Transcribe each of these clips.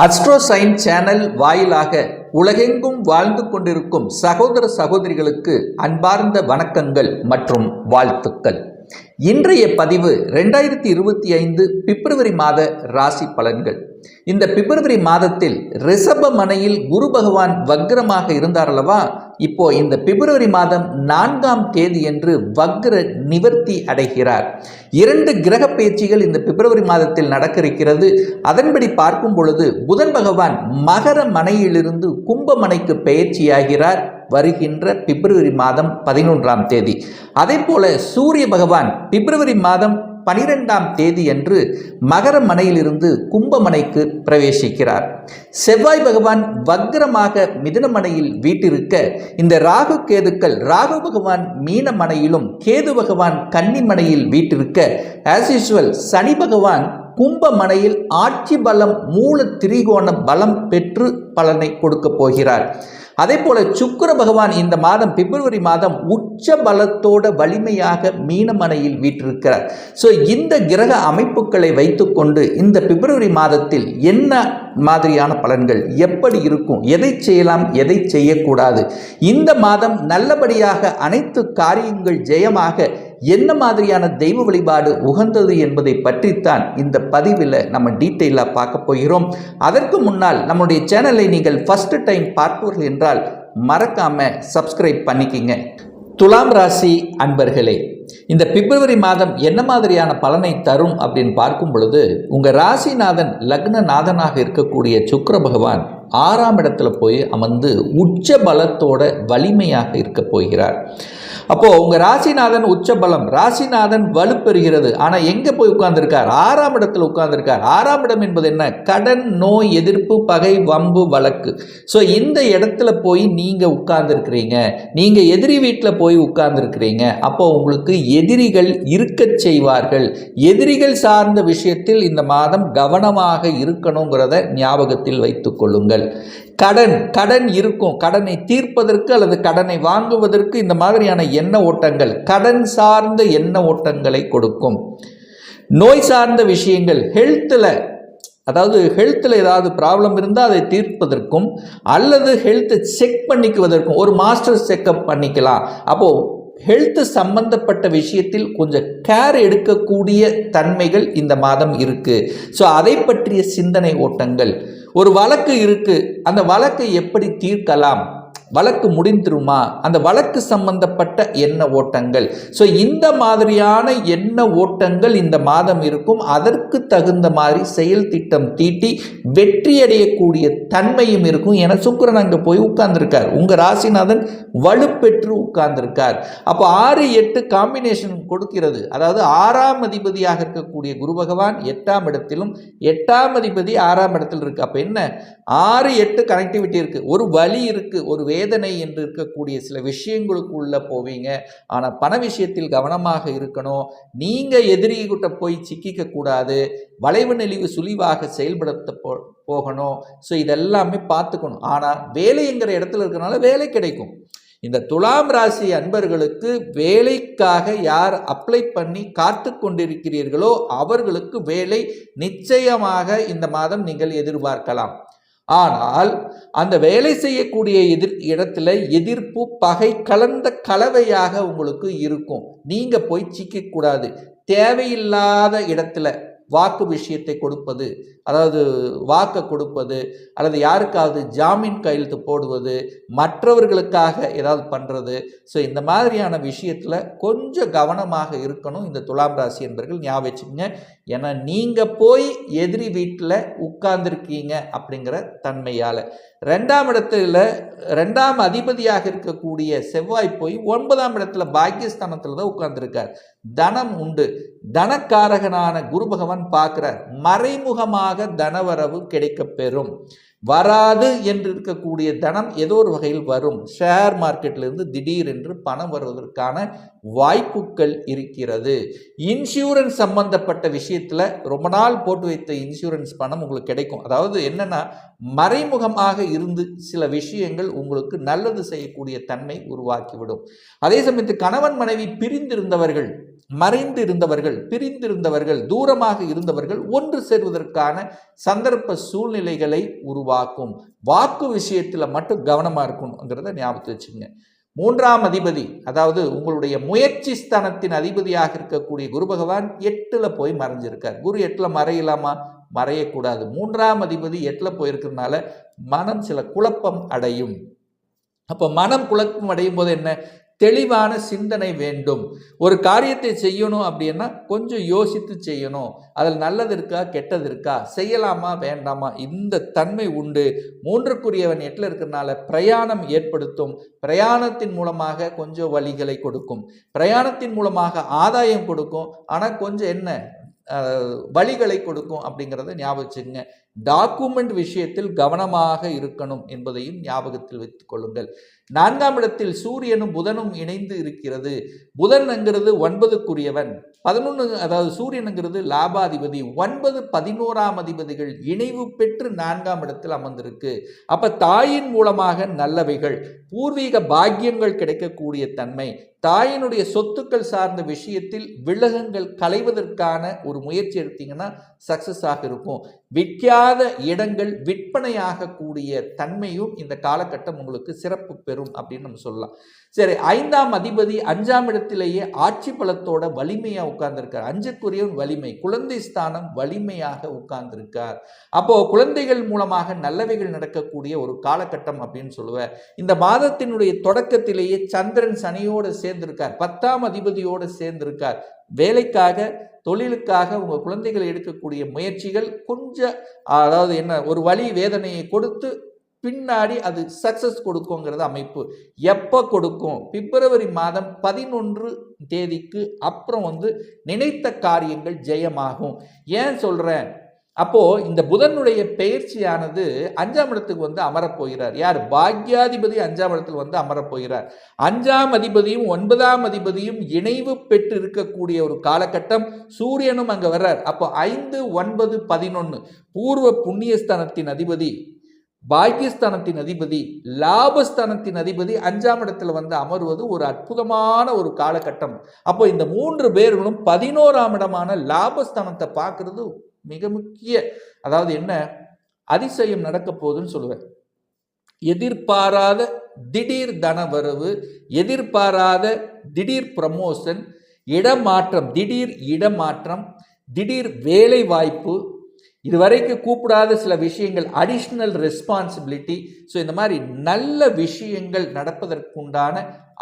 Astro sign channel வாயிலாக உலகெங்கும் வாழ்ந்து கொண்டிருக்கும் சகோதர சகோதரிகளுக்கு அன்பார்ந்த வணக்கங்கள் மற்றும் வாழ்த்துக்கள். இன்றைய பதிவு ரெண்டாயிரத்தி இருபத்தி ஐந்து பிப்ரவரி மாத ராசி பலன்கள். இந்த பிப்ரவரி மாதத்தில் ரிஷப மனையில் குரு பகவான் வக்ரமாக இருந்தார் அல்லவா? இப்போ இந்த பிப்ரவரி மாதம் நான்காம் தேதி என்று வக்ர நிவர்த்தி அடைகிறார். இரண்டு கிரக பயிற்சிகள் இந்த பிப்ரவரி மாதத்தில் நடக்க இருக்கிறது அதன்படி பார்க்கும் பொழுது புதன் பகவான் மகர மனையிலிருந்து கும்பமனைக்கு பயிற்சியாகிறார் வருகின்ற பிப்ரவரி மாதம் பதினொன்றாம் தேதி. அதே போல சூரிய பகவான் பிப்ரவரி மாதம் பனிரெண்டாம் தேதி என்று மகர மனையிலிருந்து கும்பமனைக்கு பிரவேசிக்கிறார். செவ்வாய் பகவான் வக்ரமாக மிதுனமனையில் வீட்டிருக்க இந்த ராகு கேதுக்கள் ராகு பகவான் மீனமனையிலும் கேது பகவான் கன்னிமனையில் வீட்டிருக்க ஆஸ் யூஸ்வல் சனி பகவான் கும்பமனையில் ஆட்சி பலம் மூல திரிகோண பலம் பெற்று பலனை கொடுக்க போகிறார். அதே போல சுக்கர பகவான் இந்த மாதம் பிப்ரவரி மாதம் உச்ச பலத்தோட வலிமையாக மீனமனையில் வீற்றிருக்கிறார். ஸோ இந்த கிரக அமைப்புகளை வைத்துக்கொண்டு இந்த பிப்ரவரி மாதத்தில் என்ன மாதிரியான பலன்கள் எப்படி இருக்கும் எதை செய்யலாம் எதை செய்யக்கூடாது இந்த மாதம் நல்லபடியாக அனைத்து காரியங்கள் ஜெயமாக என்ன மாதிரியான தெய்வ வழிபாடு உகந்தது என்பதை பற்றித்தான் இந்த பதிவில் நம்ம டீட்டெயிலாக பார்க்க போகிறோம். அதற்கு முன்னால் நம்முடைய சேனலை நீங்கள் ஃபஸ்ட்டு டைம் பார்ப்பீர்கள் என்றால் மறக்காம சப்ஸ்கிரைப் பண்ணிக்கிங்க. துலாம் ராசி அன்பர்களே இந்த பிப்ரவரி மாதம் என்ன மாதிரியான பலனை தரும் அப்படின்னு பார்க்கும் பொழுது உங்கள் ராசிநாதன் லக்னநாதனாக இருக்கக்கூடிய சுக்கர பகவான் ஆறாம் இடத்துல போய் அமர்ந்து உச்ச பலத்தோட வலிமையாக இருக்க போகிறார். அப்போது உங்கள் ராசிநாதன் உச்சபலம் ராசிநாதன் வலுப்பெறுகிறது. ஆனால் எங்கே போய் உட்கார்ந்துருக்கார்? ஆறாம் இடத்துல உட்கார்ந்துருக்கார். ஆறாம் இடம் என்பது என்ன? கடன் நோய் எதிர்ப்பு பகை வம்பு வழக்கு. ஸோ இந்த இடத்துல போய் நீங்கள் உட்கார்ந்துருக்கிறீங்க. நீங்கள் எதிரி வீட்டில் போய் உட்கார்ந்துருக்கிறீங்க. அப்போ உங்களுக்கு எதிரிகள் இருக்கச் செய்வார்கள். எதிரிகள் சார்ந்த விஷயத்தில் இந்த மாதம் கவனமாக இருக்கணுங்கிறத ஞாபகத்தில் வைத்துக் கொள்ளுங்கள். கடன் கடன் இருக்கும். கடனை தீர்ப்பதற்கு அல்லது கடனை வாங்குவதற்கு இந்த மாதிரியான எண்ண ஓட்டங்கள் கடன் சார்ந்த எண்ண ஓட்டங்களை கொடுக்கும். நோய் சார்ந்த விஷயங்கள் ஹெல்த்தில் அதாவது ஹெல்த்தில் ஏதாவது ப்ராப்ளம் இருந்தால் அதை தீர்ப்பதற்கும் அல்லது ஹெல்த்தை செக் பண்ணிக்குவதற்கும் ஒரு மாஸ்டர் செக்கப் பண்ணிக்கலாம். அப்போது ஹெல்த்து சம்பந்தப்பட்ட விஷயத்தில் கொஞ்சம் கேர் எடுக்கக்கூடிய தன்மைகள் இந்த மாதம் இருக்குது ஸோ அதை பற்றிய சிந்தனை ஓட்டங்கள். ஒரு வழக்கு இருக்குது அந்த வழக்கை எப்படி தீர்க்கலாம்? வழக்கு முடிந்துருமா? அந்த வழக்கு சம்பந்தப்பட்ட எண்ண ஓட்டங்கள்? ஸோ இந்த மாதிரியான எண்ண ஓட்டங்கள் இந்த மாதம் இருக்கும்? அதற்கு தகுந்த மாதிரி செயல் திட்டம் தீட்டி வெற்றி அடையக்கூடிய தன்மையும் இருக்கும். என சுக்கரன் அங்கே போய் உட்கார்ந்துருக்கார். உங்கள் ராசிநாதன் வலுப்பெற்று உட்கார்ந்துருக்கார். அப்போ ஆறு எட்டு காம்பினேஷன் கொடுக்கிறது. அதாவது ஆறாம் அதிபதியாக இருக்கக்கூடிய குரு பகவான் எட்டாம் இடத்திலும் எட்டாம் அதிபதி ஆறாம் இடத்தில் இருக்கு. அப்போ என்ன? ஆறு எட்டு கனெக்டிவிட்டி இருக்குது ஒரு வழி இருக்குது ஒரு வேதனை என்று இருக்கக்கூடிய சில விஷயங்களுக்குள்ள போவீங்க. ஆனால் பண விஷயத்தில் கவனமாக இருக்கணும். நீங்கள் எதிரிகிட்ட போய் சிக்கிக்க கூடாது. வளைவு நெளிவு சுழிவாக செயல்படுத்த போ போகணும். ஸோ இதெல்லாமே பார்த்துக்கணும். ஆனால் வேலைங்கிற இடத்துல இருக்கிறனால வேலை கிடைக்கும். இந்த துலாம் ராசி அன்பர்களுக்கு வேலைக்காக யார் அப்ளை பண்ணி காத்து கொண்டிருக்கிறீர்களோ அவர்களுக்கு வேலை நிச்சயமாக இந்த மாதம் நீங்கள் எதிர்பார்க்கலாம். ஆனால் அந்த வேலை செய்யக்கூடிய எதிர் இடத்துல எதிர்ப்பு பகை கலந்த கலவையாக உங்களுக்கு இருக்கும். நீங்கள் போய் சிக்கக்கூடாது தேவையில்லாத இடத்துல வாக்கு விஷயத்தை கொடுப்பது அதாவது வாக்கை கொடுப்பது அல்லது யாருக்காவது ஜாமீன் கையெழுத்து போடுவது மற்றவர்களுக்காக ஏதாவது பண்ணுறது ஸோ இந்த மாதிரியான விஷயத்தில் கொஞ்சம் கவனமாக இருக்கணும் இந்த துலாம் ராசி என்பர்கள் ஞாபகம் வச்சுக்கோங்க. ஏன்னா நீங்கள் போய் எதிரி வீட்டில் உட்கார்ந்துருக்கீங்க அப்படிங்கிற தன்மையால். ரெண்டாம் இடத்துல ரெண்டாம் அதிபதியாக இருக்கக்கூடிய செவ்வாய் போய் ஒன்பதாம் இடத்துல பாக்கியஸ்தானத்தில் தான் உட்கார்ந்துருக்கார். தனம் உண்டு. தனக்காரகனான குரு பகவான் பார்க்குறார் மறைமுகமாக தனவரவு கிடைக்கப்பெறும். பெறும் வராது என்று இருக்கக்கூடிய தனம் ஏதோ ஒரு வகையில் வரும். ஷேர் மார்க்கெட்டிலிருந்து திடீர் என்று பணம் வருவதற்கான வாய்ப்புகள் இருக்கிறது. இன்சூரன்ஸ் சம்பந்தப்பட்ட விஷயத்தில் ரொம்ப நாள் போட்டு வைத்த இன்சூரன்ஸ் பணம் உங்களுக்கு கிடைக்கும். அதாவது என்னென்னா மறைமுகமாக இருந்து சில விஷயங்கள் உங்களுக்கு நல்லது செய்யக்கூடிய தன்மை உருவாக்கிவிடும். அதே சமயத்து கணவன் மனைவி பிரிந்திருந்தவர்கள் மறைந்து இருந்தவர்கள் பிரிந்திருந்தவர்கள் தூரமாக இருந்தவர்கள் ஒன்று சேர்வதற்கான சந்தர்ப்ப சூழ்நிலைகளை உருவாக்கும் வாக்கு விஷயத்தில் மட்டும் கவனமாக இருக்கணுங்கிறத ஞாபகத்தை வச்சுங்க மூன்றாம் அதிபதி அதாவது உங்களுடைய முயற்சி ஸ்தானத்தின் அதிபதியாக இருக்கக்கூடிய குரு பகவான் எட்டில் போய் மறைஞ்சிருக்கார். குரு எட்டில் மறையலாமா? மறையக்கூடாது. மூன்றாம் அதிபதி எட்டில் போயிருக்கிறதுனால மனம் சில குழப்பம் அடையும். அப்போ மனம் குழப்பம் அடையும் போது என்ன? தெளிவான சிந்தனை வேண்டும். ஒரு காரியத்தை செய்யணும் அப்படின்னா கொஞ்சம் யோசித்து செய்யணும். அதில் நல்லது இருக்கா கெட்டது இருக்கா செய்யலாமா வேண்டாமா? இந்த தன்மை உண்டு. மூன்றுக்குரியவன் எட்டில் இருக்கிறனால பிரயாணம் ஏற்படுத்தும். பிரயாணத்தின் மூலமாக கொஞ்சம் வழிகளை கொடுக்கும். பிரயாணத்தின் மூலமாக ஆதாயம் கொடுக்கும். ஆனால் கொஞ்சம் என்ன? வழிகளை கொடுக்கும் அப்படிங்கிறத ஞாபகம் வச்சுங்க டாக்குமெண்ட் விஷயத்தில் கவனமாக இருக்கணும் என்பதையும் ஞாபகத்தில் வைத்துக் கொள்ளுங்கள். நான்காம் இடத்தில் சூரியனும் புதனும் இணைந்து இருக்கிறது. புதன்ங்கிறது ஒன்பதுக்குரியவன். பதினொன்று அதாவது சூரியனுங்கிறது லாபாதிபதி. ஒன்பது பதினோராம் அதிபதிகள் இணைவு பெற்று நான்காம் இடத்தில் அமர்ந்திருக்கு. அப்போ தாயின் மூலமாக நல்லவைகள் பூர்வீக பாக்கியங்கள் கிடைக்கக்கூடிய தன்மை தாயினுடைய சொத்துக்கள் சார்ந்த விஷயத்தில் விலகங்கள் களைவதற்கான ஒரு முயற்சி எடுத்தீங்கன்னா சக்ஸஸ் ஆக இருக்கும். விற்காத இடங்கள் விற்பனையாகக்கூடிய தன்மையும் இந்த காலகட்டம் உங்களுக்கு சிறப்பு பெறும் அப்படின்னு நம்ம சொல்லலாம். சரி ஐந்தாம் அதிபதி அஞ்சாம் இடத்திலேயே ஆட்சி பலத்தோட வலிமையா உட்கார்ந்திருக்கார். அஞ்சுக்குரியவன் வலிமை குழந்தை ஸ்தானம் வலிமையாக உட்கார்ந்திருக்கார். அப்போ குழந்தைகள் மூலமாக நல்லவைகள் நடக்கக்கூடிய ஒரு காலகட்டம் அப்படின்னு சொல்லுவேன். இந்த மாதத்தினுடைய தொடக்கத்திலேயே சந்திரன் சனியோடு சேர்ந்திருக்கார். பத்தாம் அதிபதியோடு சேர்ந்திருக்கார். வேலைக்காக தொழிலுக்காக உங்கள் குழந்தைகள் எடுக்கக்கூடிய முயற்சிகள் கொஞ்சம் அதாவது என்ன ஒரு வழி வேதனையை கொடுத்து பின்னாடி அது சக்சஸ் கொடுக்குங்கிறது அமைப்பு. எப்போ கொடுக்கும்? பிப்ரவரி மாதம் பதினொன்று தேதிக்கு அப்புறம் வந்து நினைத்த காரியங்கள் ஜெயமாகும். ஏன் சொல்கிறேன் அப்போது இந்த புதனுடைய பெயர்ச்சியானது அஞ்சாம் இடத்துக்கு வந்து அமரப்போகிறார் யார்? பாக்யாதிபதி அஞ்சாம் இடத்தில் வந்து அமரப்போகிறார் அஞ்சாம் அதிபதியும் ஒன்பதாம் அதிபதியும் இணைவு பெற்று இருக்கக்கூடிய ஒரு காலகட்டம். சூரியனும் அங்கே வர்றார். அப்போ ஐந்து ஒன்பது பதினொன்று பூர்வ புண்ணியஸ்தானத்தின் அதிபதி பாக்கியஸ்தானத்தின் அதிபதி லாபஸ்தானத்தின் அதிபதி அஞ்சாம் இடத்துல வந்து அமர்வது ஒரு அற்புதமான ஒரு காலகட்டம். அப்போ இந்த மூன்று பேர்களும் பதினோராம் இடமான லாபஸ்தானத்தை பார்க்கறது மிக முக்கிய அதாவது என்ன? அதிசயம் நடக்க போகுதுன்னு சொல்லுவேன். எதிர்பாராத திடீர் தனவரவு எதிர்பாராத திடீர் ப்ரமோஷன் இடமாற்றம் திடீர் இடமாற்றம் திடீர் வேலை வாய்ப்பு இதுவரைக்கும் கூப்பிடாத சில விஷயங்கள் அடிஷ்னல் ரெஸ்பான்சிபிலிட்டி ஸோ இந்த மாதிரி நல்ல விஷயங்கள் நடப்பதற்குண்டான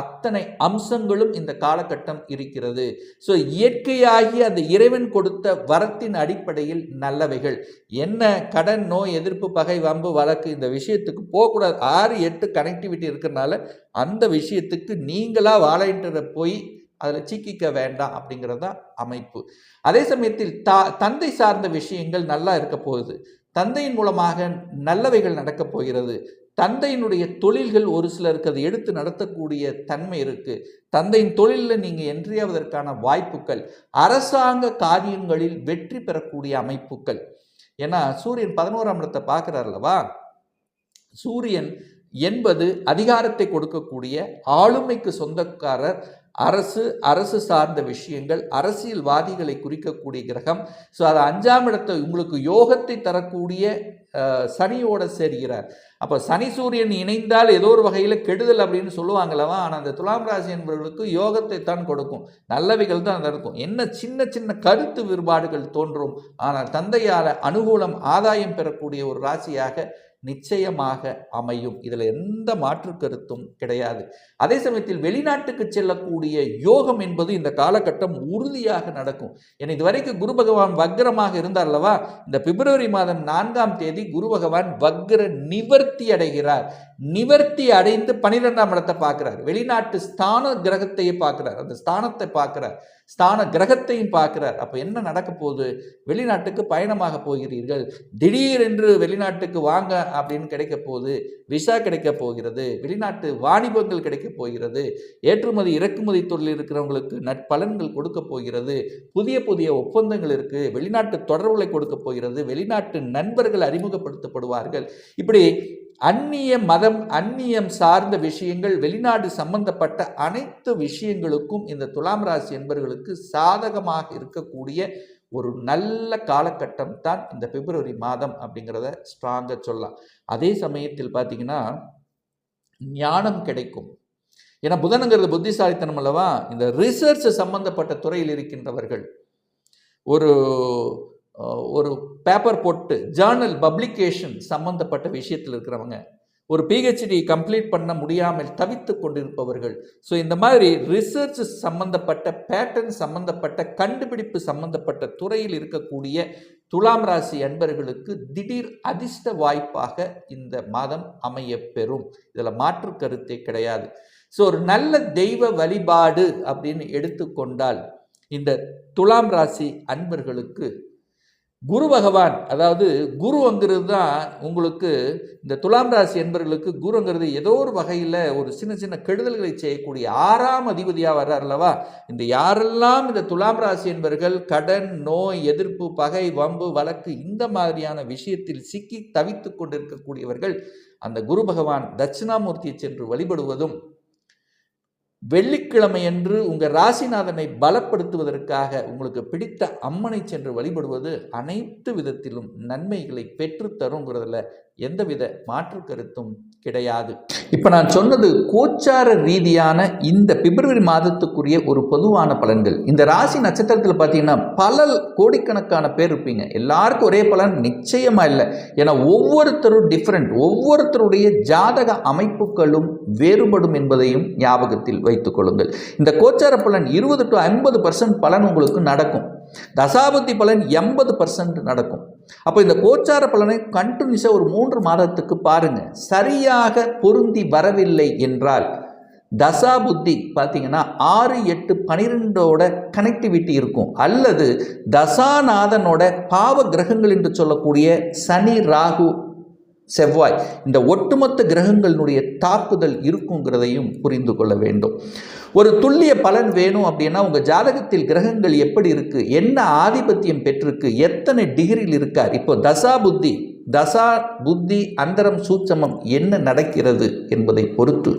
அத்தனை அம்சங்களும் இந்த காலகட்டம் இருக்கிறது. ஸோ இயற்கையாகி அந்த இறைவன் கொடுத்த வரத்தின் அடிப்படையில் நல்லவைகள். என்ன கடன் நோய் எதிர்ப்பு பகை வம்பு வழக்கு இந்த விஷயத்துக்கு போகக்கூடாது. ஆறு எட்டு கனெக்டிவிட்டி இருக்கிறனால அந்த விஷயத்துக்கு நீங்களாக வாலண்டியரை போய் அதில் சிக்கிக்க வேண்டாம் அப்படிங்கிறது தான் அமைப்பு. அதே சமயத்தில் தா தந்தை சார்ந்த விஷயங்கள் நல்லா இருக்க போகுது. தந்தையின் மூலமாக நல்லவைகள் நடக்கப் போகிறது. தந்தையினுடைய தொழில்கள் ஒரு சிலருக்கு அதை எடுத்து நடத்தக்கூடிய தன்மை இருக்குது தந்தையின் தொழிலில் நீங்கள் என்றியாவதற்கான வாய்ப்புகள் அரசாங்க காரியங்களில் வெற்றி பெறக்கூடிய அமைப்புகள். ஏன்னா சூரியன் பதினோராம் இடத்தை அல்லவா? சூரியன் என்பது அதிகாரத்தை கொடுக்கக்கூடிய ஆளுமைக்கு சொந்தக்காரர் அரசு அரசு சார்ந்த விஷயங்கள் அரசியல்வாதிகளை குறிக்கக்கூடிய கிரகம். ஸோ அது அஞ்சாம் இடத்தை உங்களுக்கு யோகத்தை தரக்கூடிய சனியோட சேர்கிறார். அப்போ சனி சூரியன் இணைந்தால் ஏதோ ஒரு வகையில் கெடுதல் அப்படின்னு சொல்லுவாங்களவா? ஆனால் அந்த துலாம் ராசி என்பவர்களுக்கு யோகத்தை தான் கொடுக்கும். நல்லவைகள் தான் நடக்கும். என்ன சின்ன சின்ன கருத்து வேறுபாடுகள் தோன்றும். ஆனால் தந்தையால் அனுகூலம் ஆதாயம் பெறக்கூடிய ஒரு ராசியாக நிச்சயமாக அமையும். இதில் எந்த மாற்று கருத்தும் கிடையாது. அதே சமயத்தில் வெளிநாட்டுக்கு செல்லக்கூடிய யோகம் என்பது இந்த காலகட்டம் உறுதியாக நடக்கும். ஏன்னா இதுவரைக்கும் குரு பகவான் வக்ரமாக இருந்தார் அல்லவா? இந்த பிப்ரவரி மாதம் நான்காம் தேதி குரு பகவான் வக்ர நிவர்த்தி அடைகிறார். நிவர்த்தி அடைந்து பனிரெண்டாம் இடத்தை பார்க்கிறார். வெளிநாட்டு ஸ்தான கிரகத்தையே பார்க்கிறார். அந்த ஸ்தானத்தை பார்க்கிறார். ஸ்தான கிரகத்தையும் பார்க்கிறார். அப்போ என்ன நடக்க போகுது? வெளிநாட்டுக்கு பயணமாக போகிறீர்கள். திடீரென்று வெளிநாட்டுக்கு வாங்க அப்படின்னு கிடைக்க போகுது. விசா கிடைக்க போகிறது. வெளிநாட்டு வாணிபங்கள் கிடைக்க போகிறது. ஏற்றுமதி இறக்குமதி தொழில் இருக்கிறவங்களுக்கு நற்பலன்கள் கொடுக்க போகிறது. புதிய புதிய ஒப்பந்தங்கள் இருக்கு. வெளிநாட்டு தொடர்புகளை கொடுக்க போகிறது. வெளிநாட்டு நண்பர்கள் அறிமுகப்படுத்தப்படுவார்கள். இப்படி அந்நிய மதம் அந்நியம் சார்ந்த விஷயங்கள் வெளிநாடு சம்பந்தப்பட்ட அனைத்து விஷயங்களுக்கும் இந்த துலாம் ராசி என்பவர்களுக்கு சாதகமாக இருக்கக்கூடிய ஒரு நல்ல காலகட்டம் தான் இந்த பிப்ரவரி மாதம் அப்படிங்கிறத ஸ்ட்ராங்காக சொல்லலாம். அதே சமயத்தில் பார்த்தீங்கன்னா ஞானம் கிடைக்கும். ஏன்னா புதனுங்கிறது புத்திசாலித்தனம் அல்லவா? இந்த ரிசர்ச் சம்பந்தப்பட்ட துறையில் இருக்கின்றவர்கள். ஒரு ஒரு பேப்பர் போட்டு ஜேர்னல் பப்ளிகேஷன் சம்பந்தப்பட்ட விஷயத்தில் இருக்கிறவங்க ஒரு பிஹெச்டி கம்ப்ளீட் பண்ண முடியாமல் தவித்து கொண்டிருப்பவர்கள். ஸோ இந்த மாதிரி ரிசர்ச் சம்பந்தப்பட்ட பேட்டர்ன் சம்பந்தப்பட்ட கண்டுபிடிப்பு சம்பந்தப்பட்ட துறையில் இருக்கக்கூடிய துலாம் ராசி அன்பர்களுக்கு திடீர் அதிர்ஷ்ட வாய்ப்பாக இந்த மாதம் அமைய பெறும் இதில் மாற்று கருத்தே கிடையாது. ஸோ ஒரு நல்ல தெய்வ வழிபாடு அப்படின்னு எடுத்துக்கொண்டால் இந்த துலாம் ராசி அன்பர்களுக்கு குரு பகவான் அதாவது குருங்கிறது தான் உங்களுக்கு இந்த துலாம் ராசி என்பவர்களுக்கு குருங்கிறது ஏதோ ஒரு வகையில் ஒரு சின்ன சின்ன கெடுதல்களை செய்யக்கூடிய ஆறாம் அதிபதியாக வர்றார் அல்லவா? இந்த யாரெல்லாம் இந்த துலாம் ராசி என்பவர்கள் கடன் நோய் எதிர்ப்பு பகை வம்பு வழக்கு இந்த மாதிரியான விஷயத்தில் சிக்கி தவித்து கொண்டிருக்கக்கூடியவர்கள் அந்த குரு பகவான் தட்சிணாமூர்த்தியை சென்று வழிபடுவதும் வெள்ளிக்கிழமையன்று உங்கள் ராசிநாதனை பலப்படுத்துவதற்காக உங்களுக்கு பிடித்த அம்மனை சென்று வழிபடுவது அனைத்து விதத்திலும் நன்மைகளை பெற்றுத்தருங்கிறதுல எந்தவித மாற்று கருத்தும் கிடையாது. இப்போ நான் சொன்னது கோச்சார ரீதியான இந்த பிப்ரவரி மாதத்துக்குரிய ஒரு பொதுவான பலன்கள். இந்த ராசி நட்சத்திரத்தில் பார்த்தீங்கன்னா பல கோடிக்கணக்கான பேர் இருப்பீங்க. எல்லாருக்கும் ஒரே பலன் நிச்சயமாக இல்லை. ஏன்னா ஒவ்வொருத்தரும் டிஃப்ரெண்ட் ஒவ்வொருத்தருடைய ஜாதக அமைப்புகளும் வேறுபடும் என்பதையும் ஞாபகத்தில் வைத்துக் கொள்ளுங்கள். இந்த கோச்சார பலன் இருபது டு ஐம்பது பர்சன்ட் பலன் உங்களுக்கு நடக்கும். தசாபதி பலன் எண்பது பர்சன்ட் நடக்கும். அப்போ இந்த கோச்சார பலனை கண்டினியூஸாக ஒரு மூன்று மாதத்துக்கு பாருங்கள் சரியாக பொருந்தி வரவில்லை என்றால் தசா புத்தி பார்த்தீங்கன்னா ஆறு எட்டு பனிரெண்டோட கனெக்டிவிட்டி இருக்கும். அல்லது தசாநாதனோட பாவ கிரகங்கள் என்று சொல்லக்கூடிய சனி ராகு செவ்வாய். இந்த ஒட்டுமொத்த கிரகங்களினுடைய தாக்குதல் இருக்குங்கிறதையும் புரிந்து கொள்ள வேண்டும். ஒரு துல்லிய பலன் வேணும் அப்படின்னா உங்கள் ஜாதகத்தில் கிரகங்கள் எப்படி இருக்குது என்ன ஆதிபத்தியம் பெற்றிருக்கு? எத்தனை டிகிரியில் இருக்கார்? இப்போ தசா புத்தி தசா புத்தி அந்தரம் சூட்சமம் என்ன நடக்கிறது என்பதை பொறுத்து.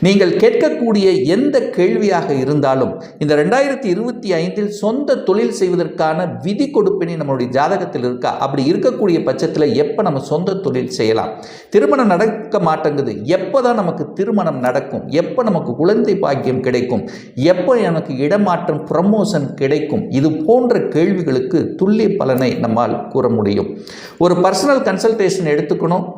நீங்கள் கேட்கக்கூடிய எந்த கேள்வியாக இருந்தாலும் இந்த ரெண்டாயிரத்தி இருபத்தி ஐந்தில் சொந்த தொழில் செய்வதற்கான விதி கொடுப்பினை நம்மளுடைய ஜாதகத்தில் இருக்கா? அப்படி இருக்கக்கூடிய பட்சத்தில் எப்போ நம்ம சொந்த தொழில் செய்யலாம்? திருமணம் நடக்க மாட்டேங்குது. எப்போ தான் நமக்கு திருமணம் நடக்கும்? எப்போ நமக்கு குழந்தை பாக்கியம் கிடைக்கும்? எப்போ எனக்கு இடமாற்றம் ப்ரமோஷன் கிடைக்கும்? இது போன்ற கேள்விகளுக்கு துல்லிய பலனை நம்மால் கூற முடியும். ஒரு பர்சனல் கன்சல்டேஷன் எடுத்துக்கணும்.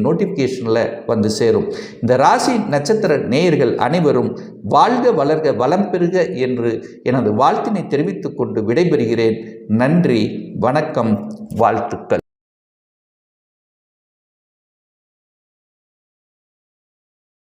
நோட்டிஃபிகேஷனில் வந்து சேரும். இந்த ராசி நட்சத்திர நேயர்கள் அனைவரும் வாழ்க வளர்க வளம் பெறுக என்று எனது வாழ்த்தினை தெரிவித்துக் கொண்டு விடைபெறுகிறேன். நன்றி வணக்கம் வாழ்த்துக்கள்.